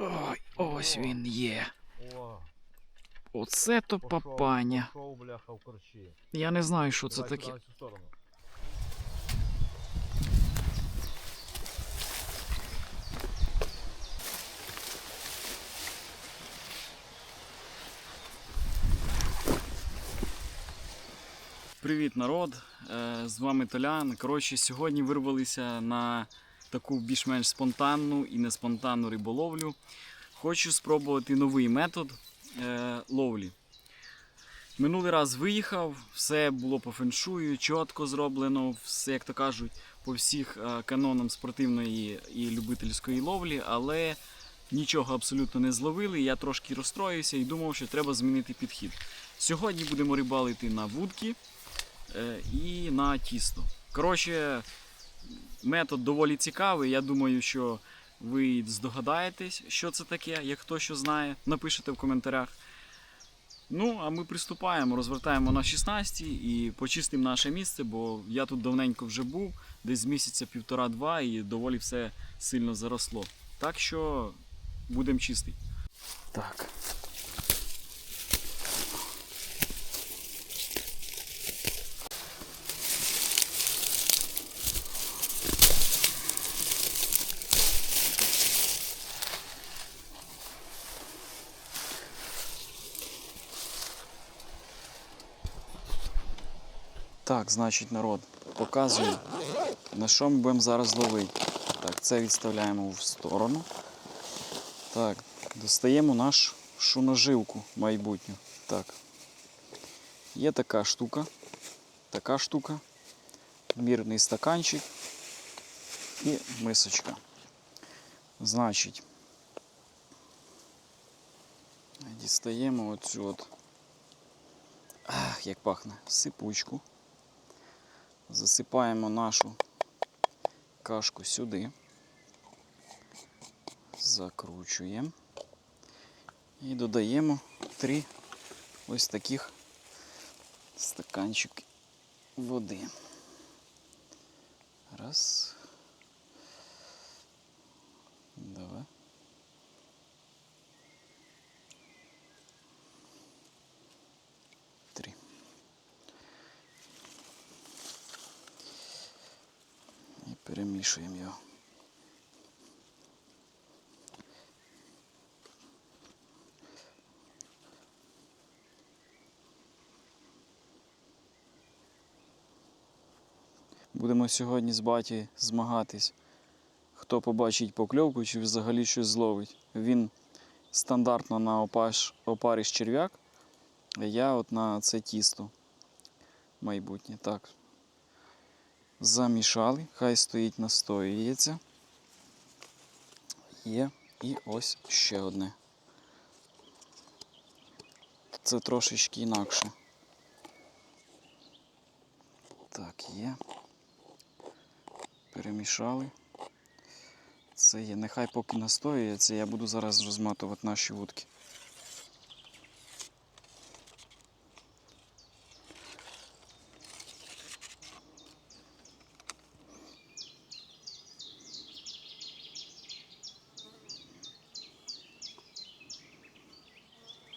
Ой, ось він є. Оце то папаня. Я не знаю, що це таке. Привіт, народ! Е, З вами Толян. Коротше, сьогодні вирвалися на таку більш-менш спонтанну і неспонтанну риболовлю. Хочу спробувати новий метод е, ловлі. Минулий раз виїхав, все було по феншую, чітко зроблено, все, як то кажуть, по всіх е, канонам спортивної і любительської ловлі, але нічого абсолютно не зловили. Я трошки розстроївся і думав, що треба змінити підхід. Сьогодні будемо рибалити на вудки е, і на тісто. Коротше, метод доволі цікавий. Я думаю, що ви здогадаєтесь, що це таке, як хто що знає, напишете в коментарях. Ну, а ми приступаємо, розвертаємо на 16 і почистимо наше місце, бо я тут давненько вже був, десь місяця півтора-два, і доволі все сильно заросло. Так що будемо чистити. Так. Так, значить, народ, показую, на що ми будемо зараз ловити. Так, це відставляємо в сторону. Так, достаємо нашу наживку майбутню. Так. Є така штука. Така штука. Мірний стаканчик і мисочка. Значить, дістаємо оцю от. Ах, як пахне, сипучку. Засипаємо нашу кашку сюди. Закручуємо. І додаємо три ось таких стаканчики води. Раз. Два. Три. І перемішуємо його. Будемо сьогодні з баті змагатись, хто побачить покльовку чи взагалі щось зловить. Він стандартно на опаш, опариш черв'як, а я от на це тісто майбутнє. Так. Замішали, хай стоїть настоюється. Є. І ось ще одне. Це трошечки інакше. Так, є. Перемішали. Це є. Нехай поки настоюється, я буду зараз розматувати наші вудки.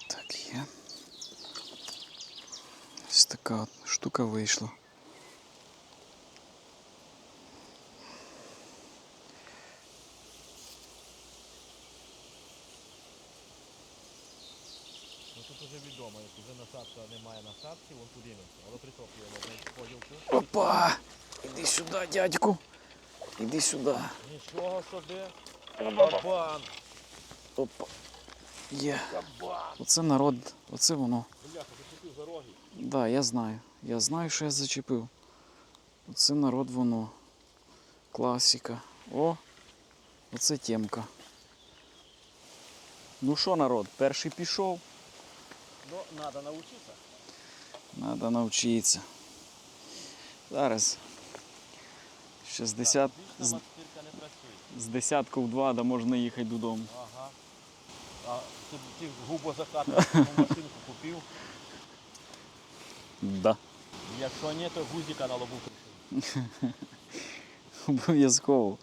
Так, є. Ось така от вийшла. Ну тут вже відомо, як вже насадка немає насадки, вон подивимося. Але притоплюємо поділку. Опа! Іди сюди, дядьку. Іди сюди. Нічого собі. Кабан! Опа. Є. Кабан! Оце народ, оце воно. Бляха, зачепив за роги. Да, я знаю. Я знаю, що я зачепив. Оце народ воно. Класика. О, оце темка. Ну що, народ, перший пішов. Ну, треба навчитися. Треба навчитися. Зараз. Ще з, десят... З, десятку в два, да можна їхати додому. Ага. А тут ті губозакатку машинку купив. Да. Якщо ні, то гузика на лобу. Обов'язково.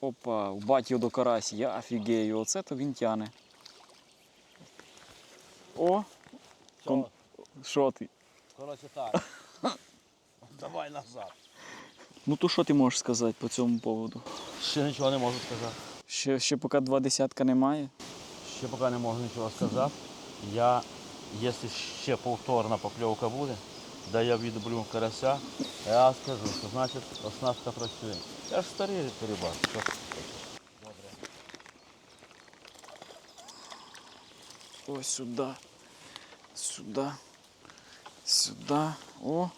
Опа, у батьків до карась, я офігею, оце то він тяне. О, Ком- що ти? Коротше так. Давай назад. Ну то що ти можеш сказати по цьому поводу? Ще нічого не можу сказати. Ще, ще поки два десятка немає. Ще поки не можу нічого сказати. Я, якщо ще повторна покльовка буде, де я відоблю карася, я скажу, що значить оснастка працює. Я ж старий рибак. Ось сюди. Сюди. Сюди. О.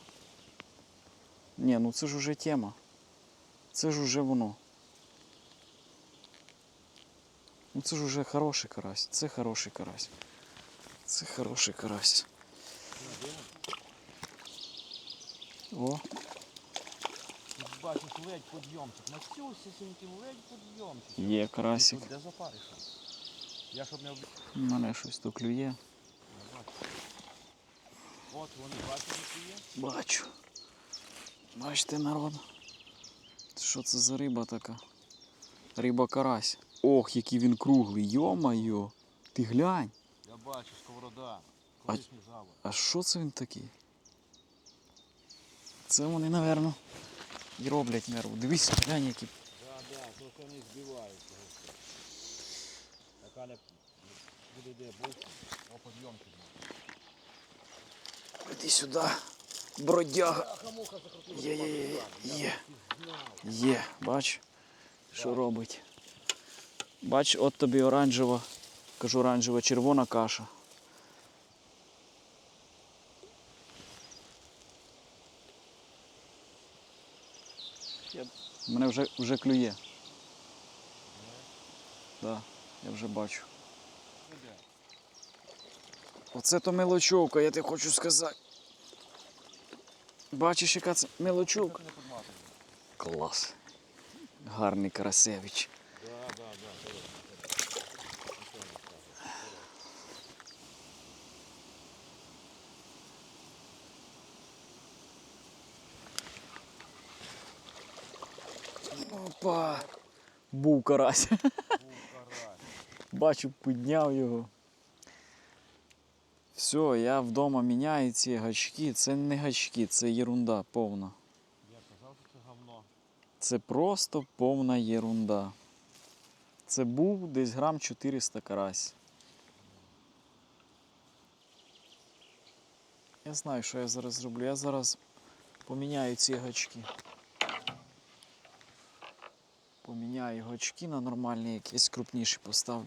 Ні, ну це ж уже тема. Це ж уже воно. Ну це ж уже хороший карась. Це хороший карась. Це хороший карась. О, Тут бачиш ледь підйомчик. Масюсінький ледь підйомчик. є карасик. Тут де запариша. Я щоб не. У мене щось то клює. От вони бачать, які є. Бачу. Бачите, народ. Що це за риба така? Риба карась. Ох, який він круглий. Йо-майо. Ти глянь. Я бачу, сковорода. А- Колишній жаба. А що це він такий? Це вони, напевно, і роблять нерву. Дивись, глянь, які. Да, да, то вони збиваються. Така не буде де більше. О, підйомчик. Іди сюди. Бродяга. Є, є, є. Є. Є, бач, що робить. Бач, от тобі оранжева, кажу оранжева, червона каша. Мене вже, вже клює. Да, я вже бачу. Оце то мелочовка, я тебе хочу сказати. Бачиш, яка це мелочовка? Клас. Гарний Карасевич. Да, да, да. Нічого не скажу. Опа. Був карась. Був карась. Бачу, підняв його. Все, я вдома міняю ці гачки. Це не гачки, це єрунда повна. Я казав, що це говно. Це просто повна єрунда. Це був десь грам 400 карась. Я знаю, що я зараз зроблю. Я зараз поміняю ці гачки. Поміняю його очки на нормальні, якісь крупніші поставлю.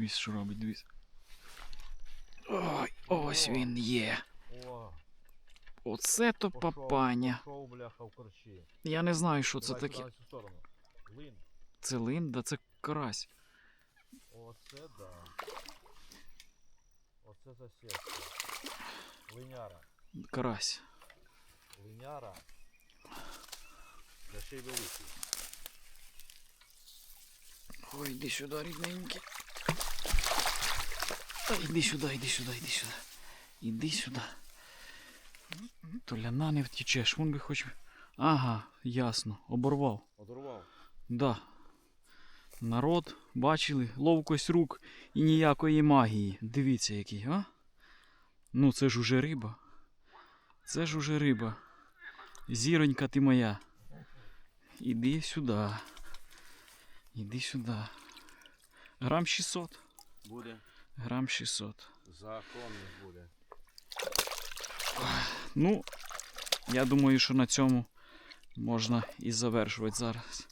Дивись, що робить, дивись. Ой, ось він є. О, Оце то папаня. Я не знаю, що це таке. сторону. Лин. Це линда, це карась. Оце да. Оце засідка. Линяра. Карась. Линяра. Да ще й великий. Ой, іди сюди, рідненький. Та Іди сюди, іди сюди, іди сюди. Іди сюди. Толяна не втічеш, вон би хоч. Ага, ясно, оборвав. Одорвав. Да. Народ, бачили, ловкость рук і ніякої магії. Дивіться який, а? Ну це ж уже риба. Це ж уже риба. Зіронька ти моя. Іди сюди. Іди сюди. Грам 600. Буде. Грам 600. Законний буде. Ну, я думаю, що на цьому можна і завершувати зараз.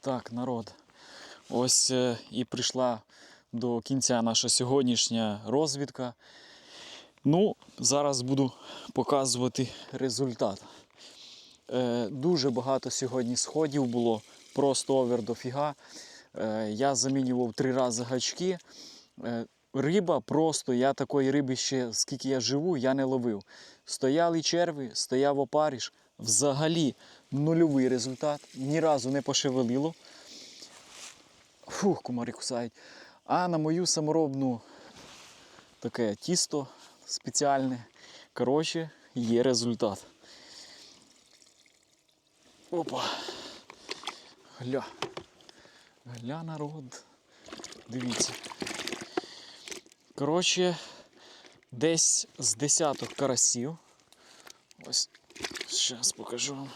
Так, народ. Ось е, і прийшла до кінця наша сьогоднішня розвідка. Ну, зараз буду показувати результат. Е, дуже багато сьогодні сходів було, просто овер до фіга. Е, я замінював три рази гачки. Е, риба просто, я такої риби ще, скільки я живу, я не ловив. Стояли черви, стояв опаріш. Взагалі нульовий результат, ні разу не пошевелило. Фух, комари кусають. А на мою саморобну таке тісто спеціальне. Коротше, є результат. Опа. Гля. Гля народ. Дивіться. Коротше, десь з десяток карасів. Ось, зараз покажу вам.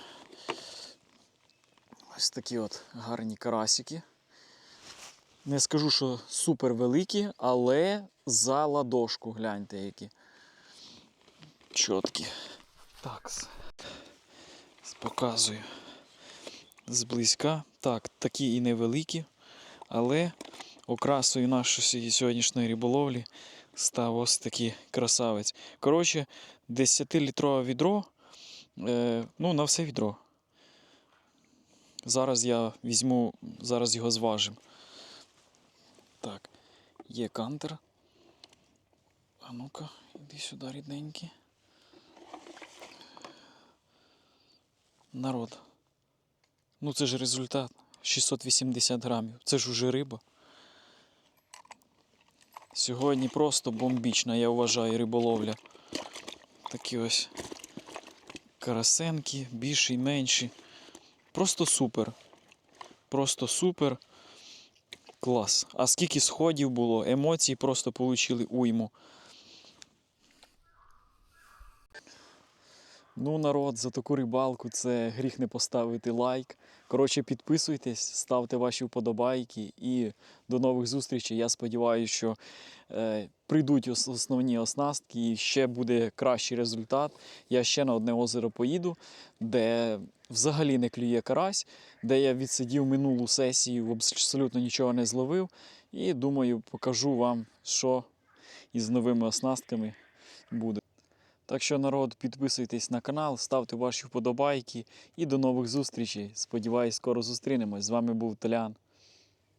Ось такі от гарні карасики. Не скажу, що супер великі, але за ладошку гляньте які. Чіткі. Так. Показую. Зблизька. Так, такі і невеликі, але окрасою нашої сьогоднішньої риболовлі став ось такий красавець. Коротше, 10-літрове відро. Е, ну, на все відро. Зараз я візьму, зараз його зважимо. Так, є кантер. А ну-ка, іди сюди, рідненький. Народ. Ну це ж результат. 680 грамів. Це ж уже риба. Сьогодні просто бомбічна, я вважаю, риболовля. Такі ось карасенки, більші, менші. Просто супер. Просто супер. Клас. А скільки сходів було, емоцій просто получили уйму. Ну, народ, за таку рибалку це гріх не поставити лайк. Коротше, підписуйтесь, ставте ваші вподобайки і до нових зустрічей. Я сподіваюся, що е, прийдуть основні оснастки і ще буде кращий результат. Я ще на одне озеро поїду, де взагалі не клює карась, де я відсидів минулу сесію, абсолютно нічого не зловив. І думаю, покажу вам, що із новими оснастками буде. Так що, народ, підписуйтесь на канал, ставте ваші вподобайки і до нових зустрічей. Сподіваюсь, скоро зустрінемось. З вами був Толян.